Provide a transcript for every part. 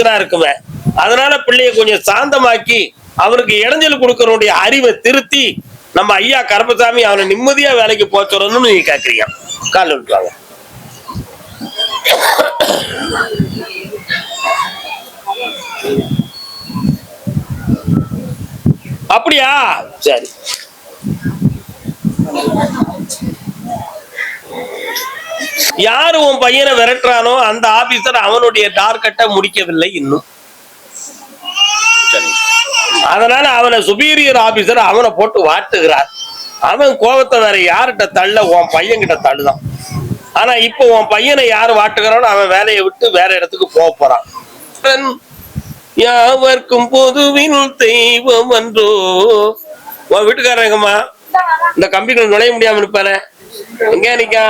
பாக்குறது டென்ஷனா அதனால பிள்ளைய கொஞ்சம் சாந்தமாக்கி அவனுக்கு இடைஞ்சல் கொடுக்கறனுடைய அறிவை திருத்தி நம்ம ஐயா கருப்பசாமி அவனை நிம்மதியா வேலைக்கு போச்சுறணும்னு நீங்க கேக்குறீங்க. கால் விட்டுவாங்க அப்படியா? சரி. யாரு உன் பையனை விரட்டுறானோ அந்த ஆபீசர் அவனுடைய டார்கெட்டை முடிக்கவில்லை இன்னும். அதனால அவனை சுப்பீரியர் ஆபீசர் அவனை போட்டு வாட்டுகிறார். அவன் கோபத்தை வேற யார்கிட்ட தள்ள உன் பையன் கிட்ட தள்ளுதான். ஆனா இப்போ உன் பையனை யாரு வாட்டுகிறானோ அவன் வேலையை விட்டு வேற இடத்துக்கு போக போறான். யாவர்க்கும் பொதுவின் தெய்வம் என்றோ உன் வீட்டுக்காரங்கம்மா இந்த கம்பிக்குள்ள நுழைய முடியாம இருப்பானே எங்க நிக்கா?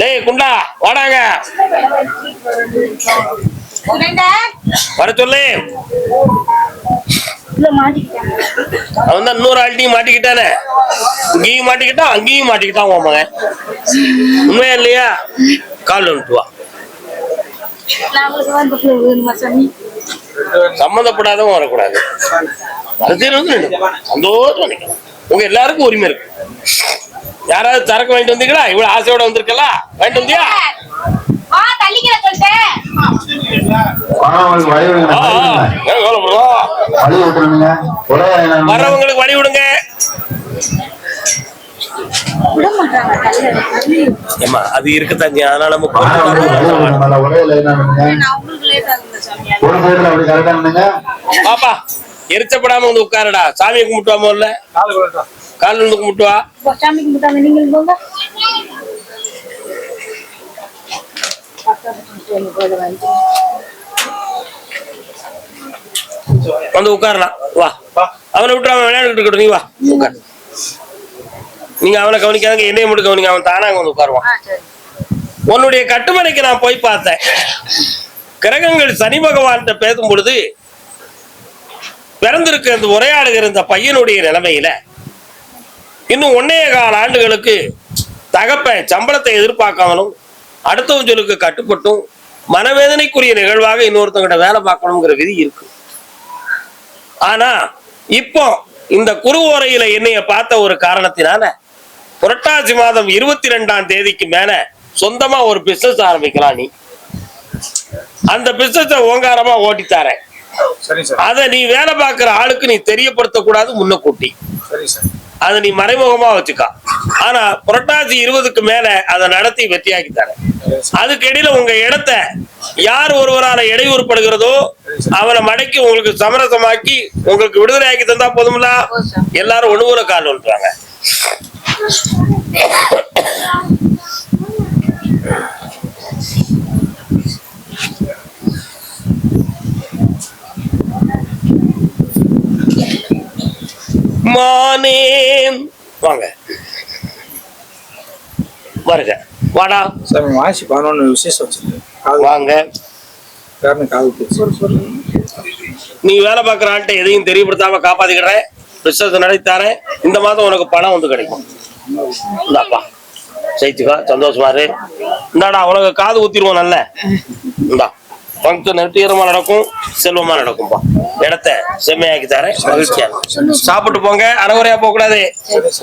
டேய் குண்டா வாடாங்க. வர சொல்லு. அவன் தான் இன்னொரு ஆள்கிட்டையும் மாட்டிக்கிட்டானே. இங்கேயும் மாட்டிக்கிட்டான் அங்கேயும் மாட்டிக்கிட்டான் உன் உண்மையா இல்லையா? கால் வந்துட்டு வா. வரக்கூடாது. அரசியல் வந்து. சந்தோஷமா உங்க எல்லாருக்கும் உரிமை இருக்கு. யாராவது சரக்கு வாங்கிட்டு வந்தீங்களா? இவ்வளவு ஆசையோட வந்திருக்கல. வாங்கிட்டு வந்தியா? மாணவர்களுக்கு வழி விடுங்க. ஏமா அது இருக்குதான் அதனால நம்ம பாப்பா எரிச்சப்படாம வந்து உட்காருடா. சாமியை கும்பிட்டு வா முதல்ல கால் வந்து கும்பிட்டு வா. சாமிக்கு முட்டாங்க நீங்கள் போங்க. வந்து உட்காரலாம். வா. அவனை விட்டு அவன் விளையாண்டுட்டு இருக்கட்டும். நீ வா. உட்கார். நீங்க அவனை கவனிக்காதங்க. என்னைய மட்டும் கவனிங்க. அவன் தானா அங்க வந்து உட்காருவான். உன்னுடைய கட்டுமனைக்கு நான் போய் பார்த்தேன். கிரகங்கள் சனி பகவான்கிட்ட பேசும் பொழுது பிறந்திருக்க இந்த உரையாடுகிற இந்த பையனுடைய நிலைமையில இன்னும் ஒன்னே கால ஆண்டுகளுக்கு தகப்ப சம்பளத்தை எதிர்பார்க்காமலும் அடுத்தவன் சொல்லுக்கு கட்டுப்பட்டும் மனவேதனைக்குரிய நிகழ்வாக இன்னொருத்தங்கிட்ட வேலை பார்க்கணுங்கிற விதி இருக்கு. ஆனா இப்போ இந்த குருவோரையில என்னைய பார்த்த ஒரு காரணத்தினால புரட்டாசி மாதம் இருபத்தி ரெண்டாம் தேதிக்கு மேல சொந்தமா ஒரு பிசினஸ் ஆரம்பிக்கலாம் நீ. அந்த பிசினஸ ஓங்காரமா ஓட்டி தரேன். சரி சார். அதை நீ வேலை பார்க்கிற ஆளுக்கு நீ தெரியப்படுத்த கூடாது முன்ன கூட்டி. சரி சார். அதை நீ மறைமுகமா வச்சுக்கா. ஆனா புரட்டாசி இருபதுக்கு மேல அதை நடத்தி வெற்றியாக்கி தரேன் அதுக்கு இடையில உங்க இடத்த யார் ஒருவரால இடையூறுபடுகிறதோ அவனை மடக்கி உங்களுக்கு சமரசமாக்கி உங்களுக்கு விடுதலை ஆக்கி தந்தா போதும்ல? எல்லாரும் ஒண்ணுபுற கால் வந்துட்டாங்க மானே வாங்க. வருக. வாடா. சார் வாசி பதினொன்று விசேஷம் வச்சிருக்கு. வாங்க. நீ வேலை பார்க்குற ஆள்கிட்ட எதையும் தெரியப்படுத்தாம காப்பாத்திக்கிறேன். பிசினஸ் நடத்தாரேன் இந்த மாதம் உனக்கு பணம் வந்து கிடைக்கும். இந்தாப்பா. ஜெயிச்சுக்கா. சந்தோஷமா இரு. இந்தாடா உனக்கு காது ஊத்திடுவோம் நல்ல. இந்தா. ஃபங்க்ஷன் வெற்றிகரமா நடக்கும் செல்வமா நடக்கும்பா. இடத்த செம்மையாக்கி தரேன். மகிழ்ச்சியா சாப்பிட்டு போங்க அறகுறையா போக கூடாது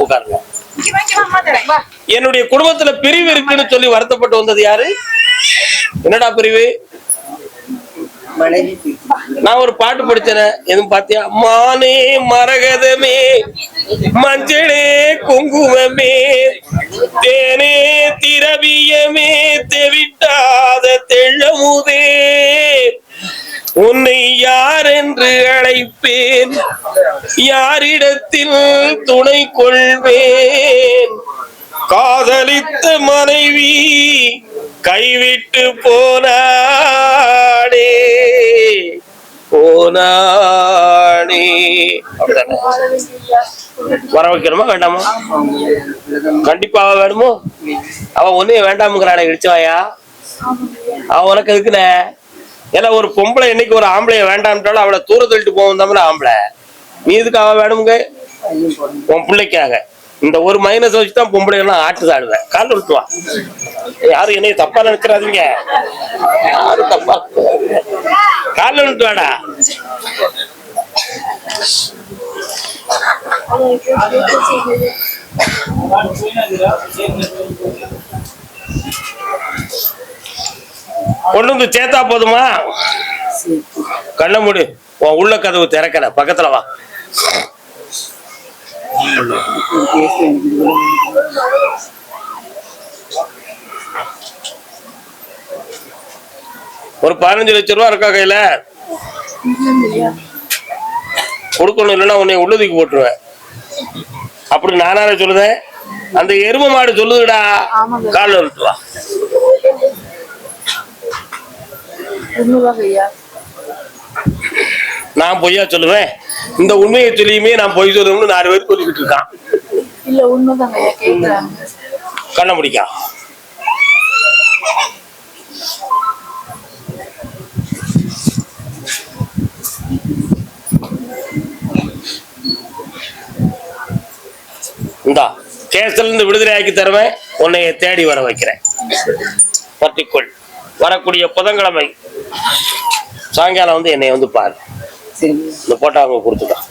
உட்காருங்க. என்னுடைய குடும்பத்துல பிரிவு இருக்குன்னு சொல்லி வருத்தப்பட்டு வந்தது யாரு? என்னடா பிரிவு? நான் ஒரு பாட்டு படிச்சேன். எதுவும் பாத்தியா? மானே மரகதமே மஞ்சளே குங்குமமே தேனே திரவியமே தெவிட்டா தெள்ளமுதே. உன்னை யார் என்று அழைப்பேன்? யாரிடத்தில் துணை கொள்வேன்? காதலித்த மனைவி கைவிட்டு போனாடே போனாடே வர வைக்கணுமா வேண்டாமா? கண்டிப்பா வேணுமோ? அவ ஒன்னே வேண்டாமுங்கிறானே இடிச்சவாயா? அவ உனக்கு இருக்குல்ல ஏன்னா ஒரு பொம்பளை என்னைக்கு ஒரு ஆம்பளைய வேண்டாம்ட்டாலும் அவளை தூர தள்ளிட்டு போவோம் தமிழ் ஆம்பளை. நீ இதுக்கு அவ வேணுங்க உன் பிள்ளைக்காக. இந்த ஒரு மைனஸ் வச்சு தான் பொம்பளை எல்லாம் ஆட்டு ஆடுவேன் கால் விட்டுவா யாரும் என்னைய தப்பா நினைச்சிடாதீங்க. யாரும் தப்பா போயிட்டு வாடா. கொண்டு வந்து சேர்த்தா போதுமா? கண்ண மூடு. உன் உள்ள கதவு திறக்கல. பக்கத்துல வா. ஒரு பதினஞ்சு லட்சம் ரூபா இருக்கா கையில? கொடுக்கணும் இல்லைன்னா உன்னை உள்ளதுக்கு போட்டுருவேன். அப்படி நானார சொல்லுதேன். அந்த எரும மாடு சொல்லுதுடா. காலில் விட்டு வா. உண்மைதான் ஐயா நான் பொய்யா சொல்லுவேன்? இந்த உண்மையை சொல்லியுமே நான் பொய் சொல்லணும்னு நாலு பேர் சொல்லிக்கிட்டு இருக்கான். இல்ல கேக்குறாங்க. கண்ண முடிக்கா. இந்தா கேஸ்ல இருந்து விடுதலை ஆக்கி தருவேன் உன்னைய தேடி வர வைக்கிறேன். பற்றிக்கொள். வரக்கூடிய புதன்கிழமை சாயங்காலம் வந்து என்னை வந்து பாரு. இந்த போட்டோ அவங்க கொடுத்துட்டான்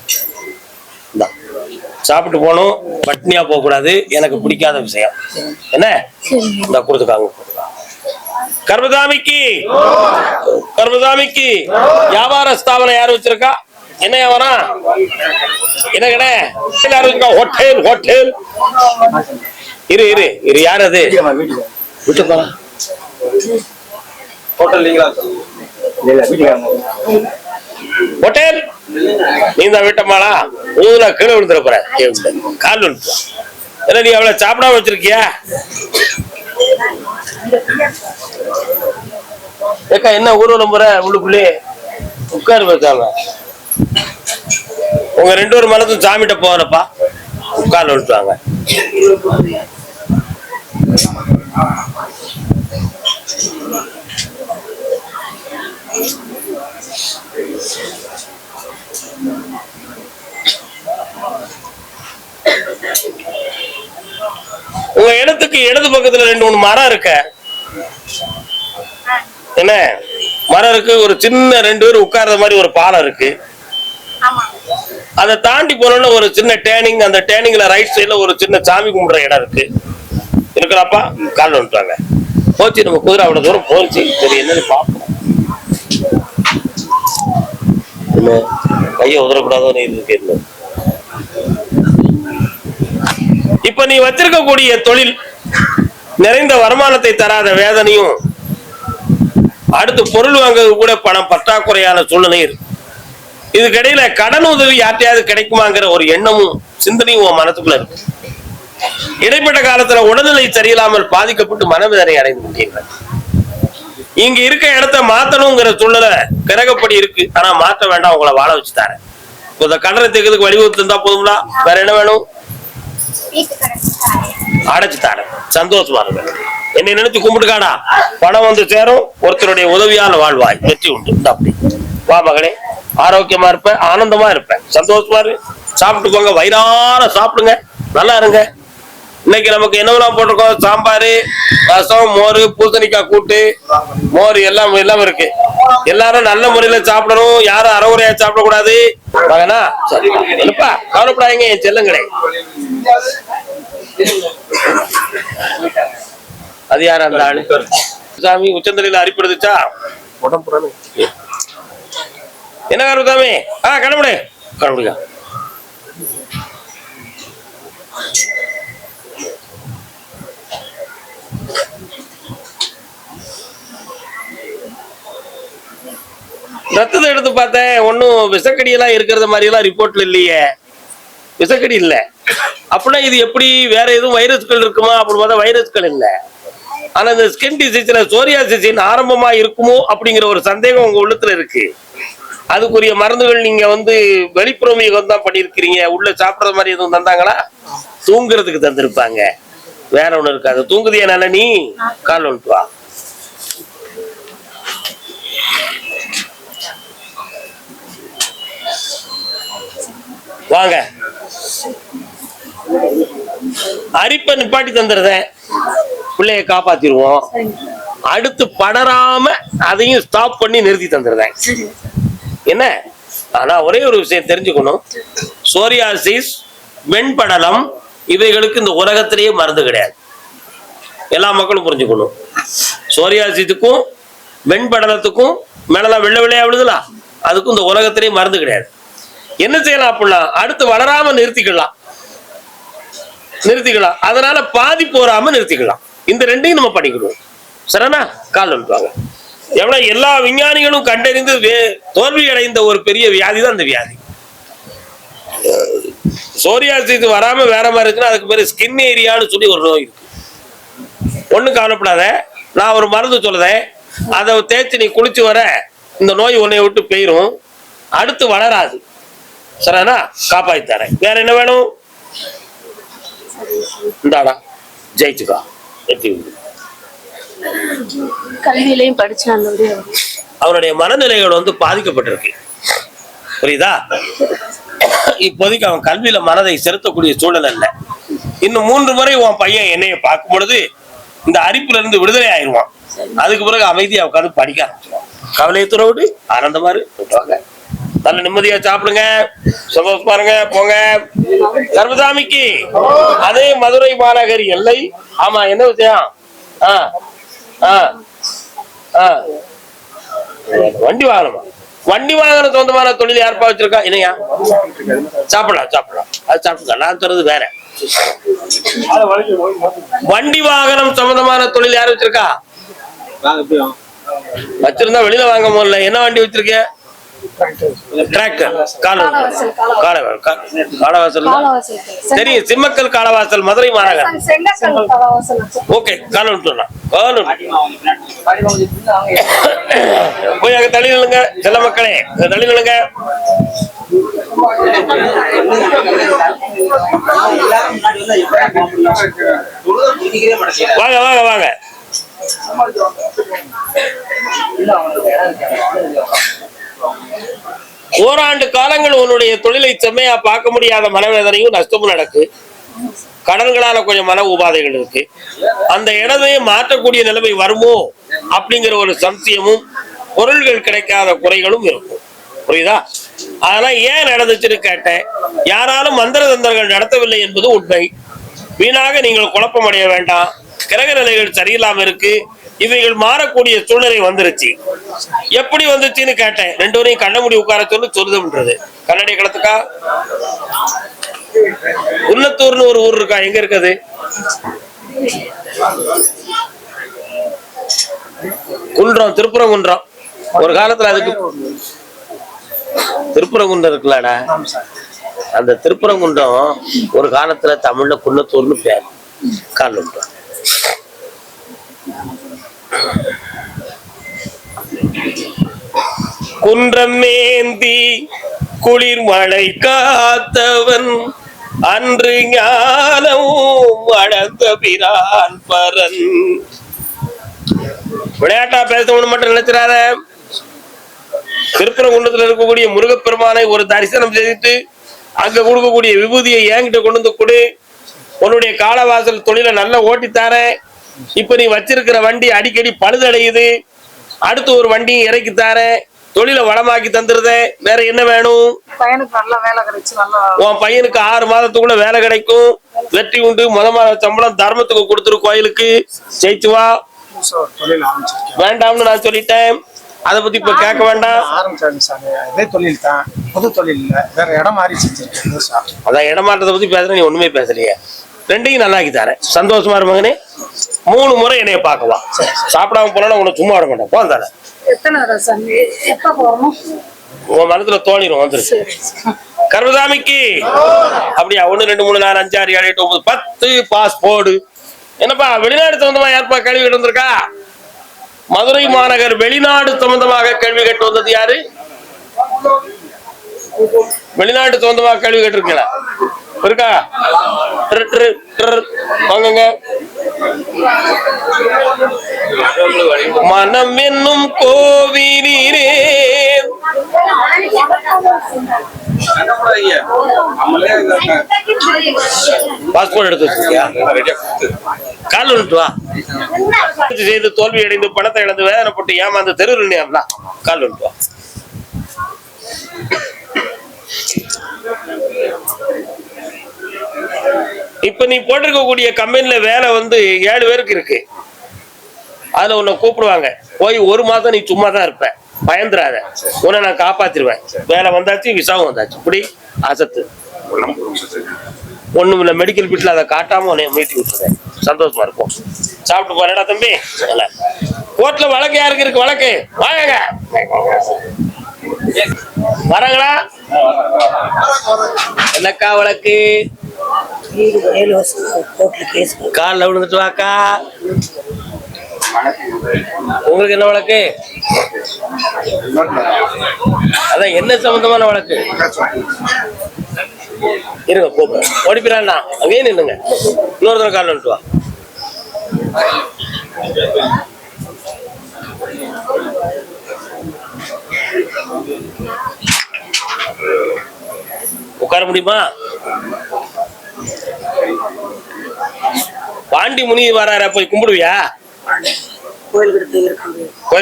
சாப்பிட்டு போகணும் பட்னியா போக கூடாது எனக்கு பிடிக்காத விஷயம். என்ன? இந்த கொடுத்துக்காங்க. கர்மதாமிக்கு. கர்மதாமிக்கு. வியாபார ஸ்தாபனம் யார் வச்சிருக்கா? என்ன வியாபாரம்? என்ன கடை? யார் வச்சிருக்கா? ஹோட்டல் ஹோட்டல் இரு இரு இரு யார் அது? விட்டு போலாம் ஹோட்டல் நீங்களா? இல்ல வீட்டுக்காரங்க. ஹோட்டல் நீ தான் வீட்டம்மாளா? ஊதுல கீழே விழுந்துட போற. கால் விழுந்து என்ன நீ அவளை சாப்பிடாம வச்சிருக்கியா? ஏக்கா என்ன ஊர்வலம் போற உள்ளுக்குள்ளே? உட்காரு வைக்காம உங்க ரெண்டு பேரும் மனசும் சாமிகிட்ட போறப்பா உட்கார்ல விட்டுவாங்க உங்க இடத்துக்கு இடது பக்கத்துல ரெண்டு மூணு மரம் இருக்க. என்ன? மரம் இருக்கு ஒரு சின்ன ரெண்டு பேரும் உட்கார்ற மாதிரி ஒரு பாலம் இருக்கு. அதை தாண்டி போனோம்னா ஒரு சின்ன டேனிங் அந்த டேனிங்ல ரைட் சைடுல ஒரு சின்ன சாமி கும்பிடுற இடம் இருக்கு. இருக்கிறப்பா கால் வந்துட்டாங்க. போச்சு நம்ம குதிரை அவ்வளவு தூரம் போச்சு. சரி என்னன்னு பார்ப்போம். கையை உதறக்கூடாதுன்னு இருக்கு என்ன? இப்ப நீ வச்சிருக்கக்கூடிய தொழில் நிறைந்த வருமானத்தை தராத வேதனையும் அடுத்து பொருள் வாங்கிறது கூட பணம் பற்றாக்குறையான சூழ்நிலை இருக்கு. இதுக்கிடையில கடன் உதவி யார்ட்டையாவது கிடைக்குமாங்கிற ஒரு எண்ணமும் சிந்தனையும் உன் மனசுக்குள்ள இருக்கு. இடைப்பட்ட காலத்துல உடல்நிலை சரியில்லாமல் பாதிக்கப்பட்டு மனவேதனை அடைந்து கொண்டீர்கள். இங்க இருக்க இடத்த மாத்தணுங்கிற சூழ்நிலை கிரகப்படி இருக்கு. ஆனா மாத்த வேண்டாம் உங்களை வாழ வச்சு தரேன். இந்த கடனை தேக்கிறதுக்கு வழிவகுத்து இருந்தா போதும்ல வேற என்ன வேணும்? அடைச்சு தரேன் சந்தோஷமா இருக்க என்னை நினைச்சு கும்பிட்டுக்காடா. பணம் வந்து சேரும் ஒருத்தருடைய உதவியான வாழ்வாய். வெற்றி உண்டு. அப்படி. வா மகளே ஆரோக்கியமா இருப்ப ஆனந்தமா இருப்பேன் சந்தோஷமா இரு. சாப்பிட்டுக்கோங்க வயிறார சாப்பிடுங்க. நல்லா இருங்க. இன்னைக்கு நமக்கு என்னவெல்லாம் போட்டிருக்கோம்? சாம்பார் ரசம் மோர் பூசணிக்காய் கூட்டு மோர் எல்லாம் எல்லாம் இருக்கு. எல்லாரும் நல்ல முறையில சாப்பிடணும். யாரும் அறவுரையா சாப்பிடக்கூடாது. மகனா சரிப்பா கவலைப்படாதீங்க. என் செல்லுங்களே. அது யார் அந்த ஆளு? சாமி உச்சந்தலையில அரிப்படுதுச்சா? என்ன கருத்தாமி ஆ கடவுளே கடவுளுக்கா ரத்தத்தை எடுத்து பார்த்தேன். ஒன்றும் விஷக்கடியெல்லாம் இருக்கிறது மாதிரியெல்லாம் ரிப்போர்ட்ல இல்லையே. விஷக்கடி இல்ல. அப்படின்னா இது எப்படி வேற எதுவும் வைரஸ்கள் இருக்குமா அப்படின்னு பார்த்தா வைரஸ்கள் இல்ல. ஆனா இந்த ஸ்கின் டிசீஸ்ல சோரியாசிஸின் ஆரம்பமா இருக்குமோ அப்படிங்கிற ஒரு சந்தேகம் உங்க உள்ளத்துல இருக்கு. அதுக்குரிய மருந்துகள் நீங்க வந்து வெளிப்புறம் யுகம் தான் பண்ணியிருக்கிறீங்க. உள்ள சாப்பிடுற மாதிரி எதுவும் தந்தாங்களா? தூங்குறதுக்கு தந்திருப்பாங்க. வேற ஒண்ணு இருக்காது. தூங்குதியா நல்ல நீ கால் ஒன்று வா வாங்க. அரிப்பை நிப்பாட்டி தந்துடுறேன் பிள்ளைய காப்பாத்திடுவோம். அடுத்து படராம அதையும் ஸ்டாப் பண்ணி நிறுத்தி தந்துடுறேன். என்ன? ஆனா ஒரே ஒரு விஷயம் தெரிஞ்சுக்கணும். சோரியாசிஸ் வெண்படலம் இவைகளுக்கு இந்த உலகத்திலேயே மருந்து கிடையாது. எல்லா மக்களும் புரிஞ்சுக்கணும். சோரியாசித்துக்கும் வெண்படலத்துக்கும் மேலெல்லாம் வெள்ளை வெள்ளையா விழுதுல? அதுக்கும் இந்த உலகத்திலேயே மருந்து கிடையாது. என்ன செய்யலாம் அப்படின்னா அடுத்து வளராம நிறுத்திக்கலாம். நிறுத்திக்கலாம். அதனால பாதிப்பு வராம நிறுத்திக்கலாம். இந்த ரெண்டையும் நம்ம பண்ணிக்கணும் சரணா கால் அனுப்புவாங்க எவ்வளவு எல்லா விஞ்ஞானிகளும் கண்டறிந்து வே- தோல்வி அடைந்த ஒரு பெரிய வியாதி தான் அந்த வியாதி. சோரியாசிஸ் வராம வேற மாதிரி இருக்குன்னா அதுக்கு பேர் ஸ்கின் ஏரியான்னு சொல்லி ஒரு நோய் இருக்கு. ஒண்ணும் கவலைப்படாத. நான் ஒரு மருந்து சொல்லுதேன் அதை தேய்ச்சி நீ குளிச்சு வர இந்த நோய் உன்னை விட்டு போயிரும். அடுத்து வளராது. சரிண்ணா காப்பாத்தி தரேன். வேற என்ன வேணும்? இந்தாடா ஜெயிச்சுக்கா. உண்டு. கல்வியிலையும் படிச்சு. அவனுடைய மனநிலைகள் வந்து பாதிக்கப்பட்டிருக்கு. புரியுதா? இப்போதைக்கு அவன் கல்வியில மனதை செலுத்தக்கூடிய சூழல் அல்ல. இன்னும் மூன்று முறை உன் பையன் என்னைய பார்க்கும் பொழுது இந்த அரிப்புல இருந்து விடுதலை ஆயிடுவான். அதுக்கு பிறகு அமைதியா உட்காந்து படிக்க ஆரம்பிச்சிருவான். கவலையை துறவிட்டு ஆனந்தமா இருப்பாங்க நல்ல நிம்மதியா சாப்பிடுங்க. சந்தோஷமா இருங்க போங்க. கர்மசாமிக்கு அதே மதுரை மாநகர் எல்லை. ஆமா என்ன விஷயம்? ஆ ஆ ஆ. வண்டி வாகனமா? வண்டி வாகனம் சொந்தமான தொழில் யாருப்பா வச்சிருக்கா? இல்லையா சாப்பிடலாம் சாப்பிடலாம். அது சாப்பிட்டுக்கலாம். நான் சொல்றது வேற. வண்டி வாகனம் சம்பந்தமான தொழில் யாரு வச்சிருக்கா? வச்சிருந்தா வெளியில வாங்க முடியல. என்ன வண்டி வச்சிருக்கேன் டிராக்டர் கால கால காலவாசல். காலவாசல். தெரியும் சிம்மக்கல் காலவாசல் மதுரை மாநகர். ஓகே கால விட்டுலாம் கால போய் அங்க தள்ளி நில்லுங்க செல்ல மக்களே. தள்ளி நில்லுங்க. வாங்க வாங்க வாங்க. ஓராண்டு காலங்கள் உன்னுடைய தொழிலை செம்மையா பார்க்க முடியாத மனவேதனையும் நஷ்டமும் நடக்கு. கடன்களால கொஞ்சம் மன உபாதைகள் இருக்கு. அந்த இடமே மாற்றக்கூடிய நிலைமை வருமோ அப்படிங்கிற ஒரு சம்சயமும் பொருள்கள் கிடைக்காத குறைகளும் இருக்கும். புரியுதா? அதெல்லாம் ஏன் நடந்துச்சுன்னு கேட்டேன். யாராலும் மந்திர தந்திரங்கள் நடத்தவில்லை என்பது உண்மை. வீணாக நீங்கள் குழப்பம் அடைய வேண்டாம். கிரக நிலைகள் சரியில்லாம இருக்கு. இவைகள் மாறக்கூடிய சூழ்நிலை வந்துருச்சு. எப்படி வந்துச்சுன்னு கேட்டேன். ரெண்டு வரையும் கண்ண முடி உட்கார சொல்லி சொல்லுதுன்றது. கண்ணாடி களத்துக்கா உள்ளத்தூர்னு ஒரு ஊர் இருக்கா? எங்க இருக்குது? குன்றம் திருப்புறங்குன்றம். ஒரு காலத்துல அதுக்கு திருப்புறங்குன்றம் இருக்குல்லடா. அந்த திருப்புறங்குன்றம் ஒரு காலத்துல தமிழ்ல குன்னத்தூர்னு பேர். காலம்ன்றம் குன்றம் மேந்தி குளிர் மழை காத்தவன் அன்று ஞானமும் வளர்ந்த பிரான் பரன். விளையாட்டா பேசணும்னு மட்டும் நினைச்சிடாத. திருப்பரங்குன்றத்துல இருக்கக்கூடிய முருகப்பெருமானை ஒரு தரிசனம் செய்துட்டு அங்க கொடுக்கக்கூடிய விபூதியை என்கிட்ட கொண்டு வந்து கொடு. உன்னுடைய காலவாசல் தொழிலை நல்லா ஓட்டித்தாரேன் இப்ப நீ வச்சிருக்கிற வண்டி அடிக்கடி பழுதடையுது. அடுத்து ஒரு வண்டியும் இறக்கி தாரேன் தொழிலை வளமாக்கி தந்துருதேன் வேற என்ன வேணும்? பையனுக்கு நல்ல வேலை கிடைச்சு நல்லா உன் பையனுக்கு ஆறு மாதத்துக்குள்ள வேலை கிடைக்கும். வெற்றி உண்டு. முத மாத சம்பளம் தர்மத்துக்கு கொடுத்துரு கோயிலுக்கு. ஜெயிச்சு வா. வேண்டாம்னு நான் சொல்லிட்டேன். அதை பத்தி இப்ப கேட்க வேண்டாம். ஆரம்பிச்சாங்க சார். இதே தொழில் தான். புது தொழில் வேற இடம் மாறி செஞ்சிருக்கேன் அதான் இடமாற்றத்தை பத்தி பேசுற நீ ஒண்ணுமே பேசலையே. ரெண்டையும் நல்லாக்கி தரேன். சந்தோஷமா இரு மகனே. மூணு முறை என்னைய பார்க்கலாம் சாப்பிடாம போனா உன்னை சும்மா விட மாட்டேன். போகணும் உன் மனசுல தோணிரும் வந்துருச்சு கர்மசாமிக்கு அப்படியா? ஒண்ணு ரெண்டு மூணு நாலு அஞ்சு ஆறு ஏழு எட்டு ஒன்பது பத்து பாஸ் போடு. என்னப்பா வெளிநாடு சம்பந்தமா யாருப்பா கேள்வி கேட்டு வந்திருக்கா? மதுரை மாநகர் வெளிநாடு சம்பந்தமாக கேள்வி கேட்டு வந்தது யாரு? வெளிநாட்டு சம்பந்தமாக கேள்வி கேட்டிருக்கீங்களா? இருக்கா? வாங்குங்க. மனம் என்னும் கோவிலே பாஸ்போர்ட் எடுத்து கால் வந்துட்டு வா. செய்து தோல்வி அடைந்து பணத்தை இழந்து வேதனைப்பட்டு ஏமாந்து தெருவில் கால் வா. இப்ப நீ போட்டிருக்கக்கூடிய கம்பெனில வேலை வந்து ஏழு பேருக்கு இருக்கு. அதுல உன்னை கூப்பிடுவாங்க. போய் ஒரு மாசம் நீ சும்மா தான் இருப்ப. பயந்துராத உன்னை நான் காப்பாத்திருவேன். வேலை வந்தாச்சு விசாவும் வந்தாச்சு. இப்படி அசத்து. ஒண்ணும் இல்ல மெடிக்கல் பீட்ல அதை காட்டாம உன்னை மீட்டி விட்டுருவேன் சந்தோஷமா இருக்கும் சாப்பிட்டு போறடா தம்பி? கோர்ட்ல வழக்கு யாருக்கு இருக்கு? வழக்கு? வாங்க. வரங்களா? என்னக்கா வழக்கு? ஏழு வருஷம் காலில் விழுந்துட்டு வாக்கா. உங்களுக்கு என்ன வழக்கு? அதான் என்ன சம்பந்தமான வழக்கு? இருங்க கூப்பிடு ஓடிப்பிடாண்டா அங்கேயே நின்னுங்க இன்னொரு தடவை காலில் விட்டு வா. உட்கார முடியுமா? பாண்டி முனி வராரா? போய் கும்பிடுவியா? கோயில்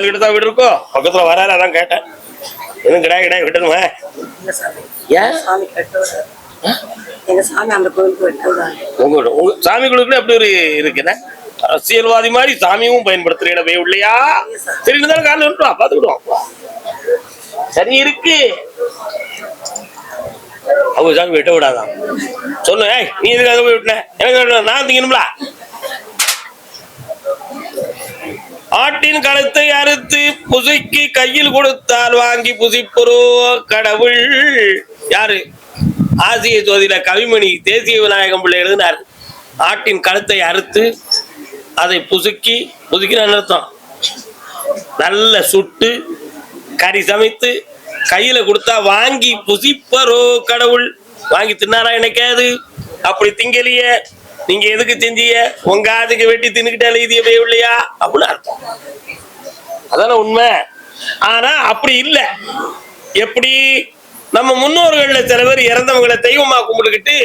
கிட்ட தான் வீடு இருக்கோ? பக்கத்துல வராரு? அதான் கேட்டேன். எதுவும் கிடையாது கிடையாது விட்டணுமா இல்ல சாமி? ஏன்? சாமி கட்டுவாரு எங்க சாமி அந்த கோயிலுக்கு வெட்டுவாங்க உங்க உங்க சாமிகளுக்குள்ள எப்படி ஒரு இருக்குண்ணே அரசியல்வாதி மாதிரி சாமியும் பயன்படுத்துறீங்களே இல்லையா சரி இருந்தாலும் காலையில் பார்த்துக்கிடுவோம் சரி இருக்கு. அவங்க சாமி விட்ட விடாதான் சொல்லு ஏய் நீ எதுக்காக போய் விட்டுன? எனக்கு நான் திங்கணும்ல? ஆட்டின் கழுத்தை அறுத்து புசிக்கு கையில் கொடுத்தால் வாங்கி புசிப்பரோ கடவுள். யாரு? ஆசிய ஜோதியில கவிமணி தேசிய விநாயகம் பிள்ளை எழுதினார். ஆட்டின் கழுத்தை அறுத்து அதை புசுக்கி புசுக்கின அர்த்தம்? நல்ல சுட்டு கறி சமைத்து கையில கொடுத்தா வாங்கி புசிப்பரோ கடவுள். வாங்கி தின்னாரா எனக்காது அப்படி திங்கலிய நீங்க எதுக்கு செஞ்சிய உங்க ஆதுக்கு வெட்டி தின்னுக்கிட்டே எழுதியவே இல்லையா? அப்படின்னு அர்த்தம். அதான உண்மை? ஆனா அப்படி இல்லை. எப்படி? நம்ம முன்னோர்கள்ல சில பேர் இறந்தவங்களை தெய்வமா கும்பிட்டுக்கிட்டு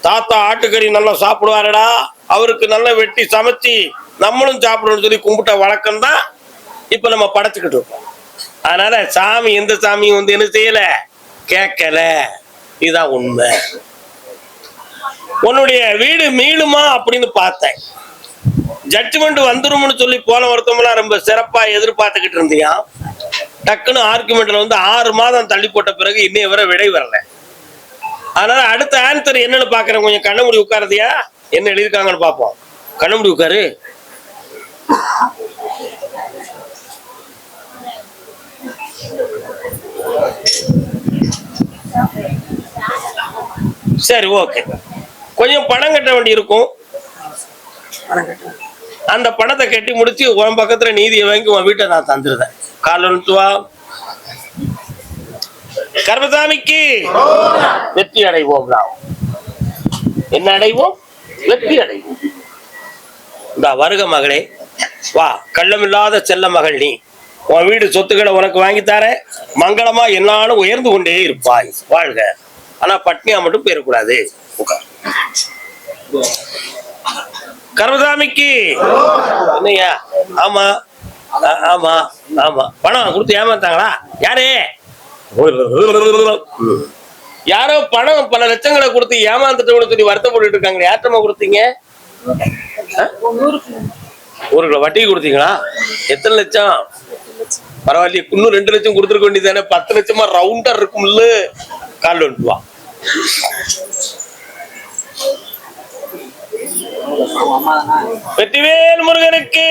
தாத்தா ஆட்டுக்கறி நல்லா சாப்பிடுவாருடா அவருக்கு நல்லா வெட்டி சமைச்சு நம்மளும் சாப்பிடணும்னு சொல்லி கும்பிட்ட வழக்கம் தான் இப்ப நம்ம படைச்சுக்கிட்டு இருக்கோம். அதனால சாமி எந்த சாமியும் வந்து என்ன செய்யல? கேட்கல. இதுதான் உண்மை. உன்னுடைய வீடு மீளுமா அப்படின்னு பார்த்தேன். ஜட்ஜ்மெண்ட் வந்துரும்னு சொல்லி போன ஒருத்தவங்களாம் ரொம்ப சிறப்பா எதிர்பார்த்துக்கிட்டு இருந்தியா? டக்குன்னு ஆர்குமெண்ட்ல வந்து ஆறு மாதம் தள்ளி போட்ட பிறகு இன்னைய வரை விடை வரல. அதனால அடுத்த ஆன்சர் என்னன்னு பாக்குறேன் கொஞ்சம் கண்ண முடி உட்காரதியா? என்ன எழுதிருக்காங்கன்னு பார்ப்போம். கண்ண முடி உட்காரு. சரி ஓகே கொஞ்சம் பணம் கட்ட வேண்டி இருக்கும் அந்த பணத்தை கட்டி முடிச்சு உன் பக்கத்துல நீதியை வாங்கி உன் வீட்டை நான் தந்துருந்தேன் கால் வா. கர்மசாமிக்கு வெற்றி அடைவோம் நாம். என்ன அடைவோம்? வெற்றி அடைவோம். இந்த வருக மகளே. வா கள்ளமில்லாத செல்ல மகள் நீ. உன் வீடு சொத்துக்களை உனக்கு வாங்கி தாரேன். மங்களமா என்னாலும் உயர்ந்து கொண்டே இருப்பாய். வாழ்க. ஆனா பட்னியா மட்டும் போயிடக்கூடாது உட்கார் கர்மசாமிக்கு என்னையா ஆமா. ஆமா ஆமா. பணம் கொடுத்து ஏமாத்தாங்களா? யாரு? யாரோ பணம் பல லட்சங்களை கொடுத்து ஏமாந்துட்டு சொல்லி வருத்தப்பட்டு இருக்காங்க யார்ட்டமா கொடுத்தீங்க? ஒரு கிலோ வட்டி கொடுத்தீங்களா? எத்தனை லட்சம்? பரவாயில்லையே இன்னும் ரெண்டு லட்சம் கொடுத்துருக்க வேண்டியதானே பத்து லட்சமா ரவுண்டர் இருக்கும்ல? கால் வந்துட்டு வெற்றிவேல் முருகனுக்கு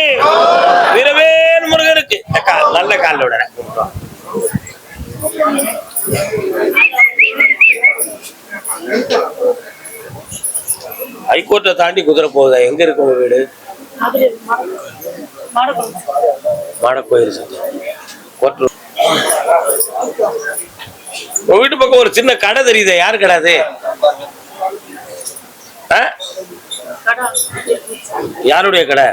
வீரவேல் முருகனுக்கு. நல்ல கால், நல்ல காலோட ஹைகோர்ட்டை தாண்டி குதிரை போகுதா? எங்க இருக்கு உங்க வீடு? மாடக்கோயில் சந்தை உங்க வீட்டு பக்கம் ஒரு சின்ன கடை தெரியுது யாரு கடை அது? யாருடைய கடை?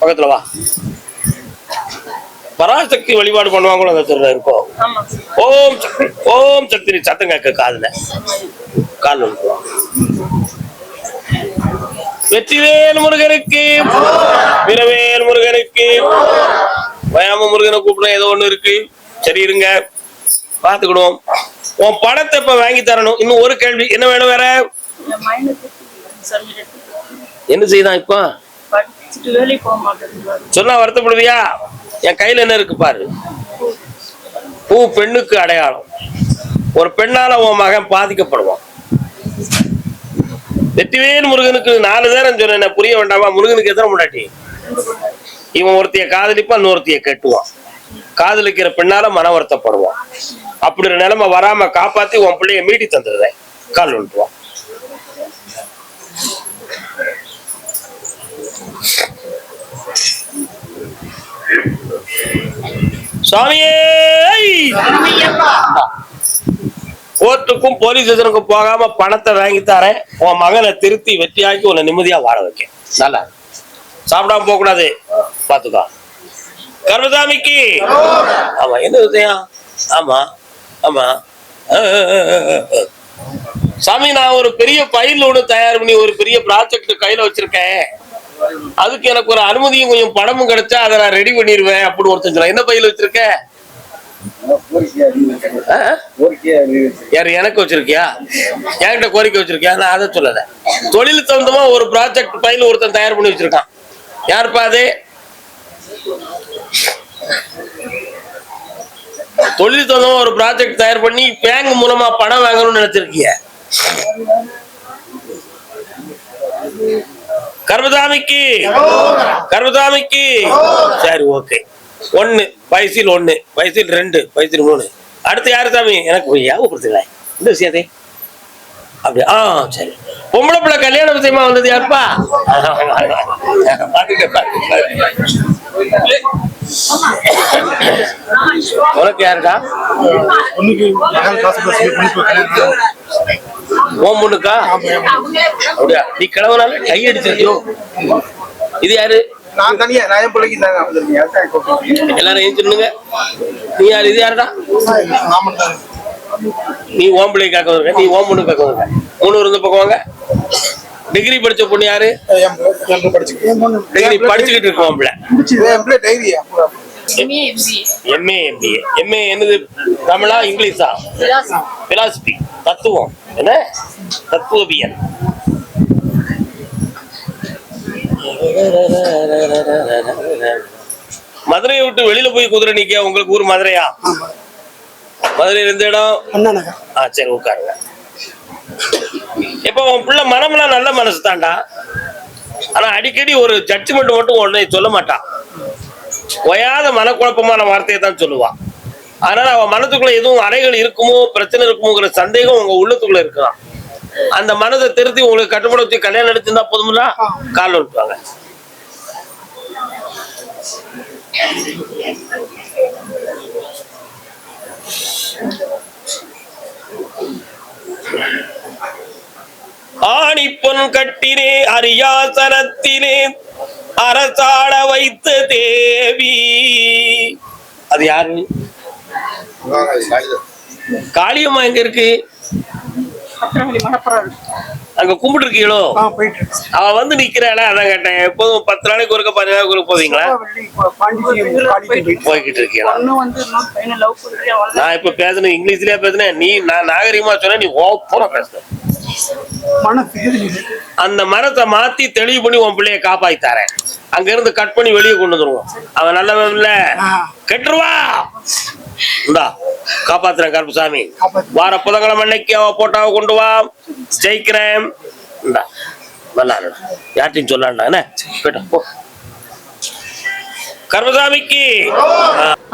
பக்கத்துல வா. பராசக்தி வழிபாடு பண்ணுவாங்களோ அந்த தெருல இருக்கும் ஓம் சக்தி ஓம் சக்தி சத்தம் கேட்க காதுல. கால் வெற்றிவேல் முருகனுக்கு. வீரவேல் முருகனுக்கு. வயாம முருகனை கூப்பிட ஏதோ ஒண்ணு இருக்கு. சரி இருங்க. பாத்துக்கிடுவோம் உன் பணத்தை இப்ப வாங்கி தரணும். இன்னும் ஒரு கேள்வி. என்ன வேணும் வேற? என்ன செய்தான் இப்போ? சொன்னா வருத்தப்படுவியா? என் கையில என்ன இருக்கு பாரு. பூ பெண்ணுக்கு அடையாளம். ஒரு பெண்ணால உன் மகன் பாதிக்கப்படுவான். வெற்றிவேல் முருகனுக்கு நாலு நேரம் சொன்னேன் புரிய வேண்டாமா? முருகனுக்கு எத்தனை முன்னாடி இவன் ஒருத்திய காதலிப்பான் இன்னொருத்திய கெட்டுவான். காதலிக்கிற பெண்ணால மன வருத்தப்படுவான். அப்படி ஒரு நிலைமை வராம காப்பாத்தி உன் பிள்ளைய மீட்டி தந்துடுறேன். கால் விட்டுவான் சுவாமியே கோர்ட்டுக்கும் போலீஸ் ஸ்டேஷனுக்கும் போகாம பணத்தை வாங்கி தரேன். உன் மகனை திருத்தி வெற்றியாக்கி உன்னை நிம்மதியா வாழ வைக்க நல்லா. சாப்பிடாம போக கூடாது பாத்துக்கோ. கருமசாமிக்கு ஆமா என்ன விஷயம்? ஆமா ஆமா. சாமி நான் ஒரு பெரிய பயில் ஒன்று தயார் பண்ணி ஒரு பெரிய ப்ராஜெக்ட் கையில வச்சிருக்கேன். அதுக்கு எனக்கு ஒரு அனுமதியும் கொஞ்சம் பணமும் கிடைச்சா அதை நான் ரெடி பண்ணிடுவேன் அப்படின்னு ஒருத்தன் சொல்ல என்ன பயில் வச்சிருக்க? எனக்கு வச்சிருக்கியா? என்கிட்ட கோரிக்கை வச்சிருக்கியா? நான் அதை சொல்லல. தொழில் சம்பந்தமா ஒரு ப்ராஜெக்ட் பைல் ஒருத்தன் தயார் பண்ணி வச்சிருக்கான். யாருப்பா அது? தொழில் சம்பந்தமா ஒரு ப்ராஜெக்ட் தயார் பண்ணி பேங்க் மூலமா பணம் வாங்கணும்னு நினைச்சிருக்கிய? கர்மதாமிக்கு. கர்மதாமிக்கு. சரி ஓகே ஒன்று வயசில் ஒண்ணு வயசில் ரெண்டு வயசில் மூணு. அடுத்து யாரு சாமி? எனக்கு ஒரு இந்த விஷயத்தை. அப்படி ஆ சரி. பொம்பளை பிள்ளை கல்யாண விஷயமா வந்தது யாருப்பா? உனக்கு யாருக்கா? ஓம் பொண்ணுக்கா? அப்படியா? நீ கிழவனால கை அடிச்சிருக்கியோ? இது யாரு? நான் தனியா நான் என் பிள்ளைக்கு தாங்க வந்திருக்கேன். எல்லாரும் ஏன் சொல்லுங்க நீ யார் இது யாருடா? நீ ஓம் பிள்ளை காக்க வந்திருக்க நீ ஓம் பொண்ணு காக்க வந்திருக்க மூணு இருந்த பக்கம் வாங்க. டிகிரி படிச்ச பொண்ணு யாரு? டிகிரி படிச்சுக்கிட்டு இருக்க ஓம் பிள்ளை. என் பிள்ளை diary MA MBA MA MBA MA என்னது? தமிழா இங்கிலீஷா? பிலாசபி தத்துவம். என்ன? தத்துவபியன் மதுரையை விட்டு வெளியில போய் குதிரை நிக்க உங்களுக்கு ஊர் மதுரையா? மதுரையில இருந்த இடம்? ஆ சரி உட்காருங்க. இப்ப உன் பிள்ளை மனம்லாம் நல்ல மனசு தான்டா. ஆனா அடிக்கடி ஒரு ஜட்ஜ்மெண்ட் மட்டும் உடனே சொல்ல மாட்டான் ஓயாத மனக்குழப்பமான வார்த்தையை தான் சொல்லுவான் அதனால அவன் மனத்துக்குள்ள எதுவும் அறைகள் இருக்குமோ பிரச்சனை இருக்குமோங்கிற சந்தேகம் உங்க உள்ளத்துக்குள்ள இருக்கலாம். அந்த மனதை திருத்தி உங்களுக்கு கட்டுப்பட வச்சு கல்யாணம் எடுத்திருந்தா போதும்னா கால் விட்டுவாங்க ஆணிப்பொன் கட்டினே அரியாசனத்திலே அரசாட வைத்த தேவி. அது யாரு? காளியம்மா எங்க இருக்கு? அங்க கும்பிட்டு இருக்கீங்களோ அவ வந்து நிக்கிறாள அதான் கேட்டேன். எப்போதும் பத்து நாளைக்கு ஒருக்க பதினஞ்சு நாளைக்கு ஒருக்க போவீங்களா? போய்கிட்டு இருக்கீங்களா. நான் இப்ப பேசுனேன் இங்கிலீஷ்லயே பேசுனேன் நீ நான் நாகரிகமா சொன்னேன் நீ ஓப்பனா பேசுன. அந்த மரத்தை மாத்தி தெளிவு பண்ணி உன் பிள்ளைய காப்பாத்தி தரேன். அங்க இருந்து கட் பண்ணி வெளியே கொண்டு வந்துருவோம். அவன் நல்லவன் இல்ல. கெட்டுருவா. இந்தா காப்பாத்துறேன் கருப்புசாமி. வார புதன்கிழமை அன்னைக்கு அவ போட்டாவை கொண்டு வா. ஜெயிக்கிறேன். இந்தா நல்லா இருடா. யார்ட்டையும் சொல்லாண்டா என்ன? போயிட்டா போ. கருப்பசாமிக்கு.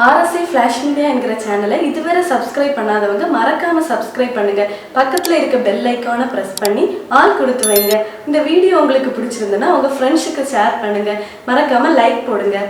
ஆர்எஸ்ஐ ஃப்ளாஷ் மீடியா என்கிற சேனலை இதுவரை சப்ஸ்கிரைப் பண்ணாதவங்க மறக்காம சப்ஸ்கிரைப் பண்ணுங்க. பக்கத்துல இருக்க பெல் ஐக்கானை பிரஸ் பண்ணி ஆல் கொடுத்து வைங்க. இந்த வீடியோ உங்களுக்கு பிடிச்சிருந்ததுன்னா உங்க ஃப்ரெண்ட்ஸுக்கு ஷேர் பண்ணுங்க. மறக்காம லைக் போடுங்க.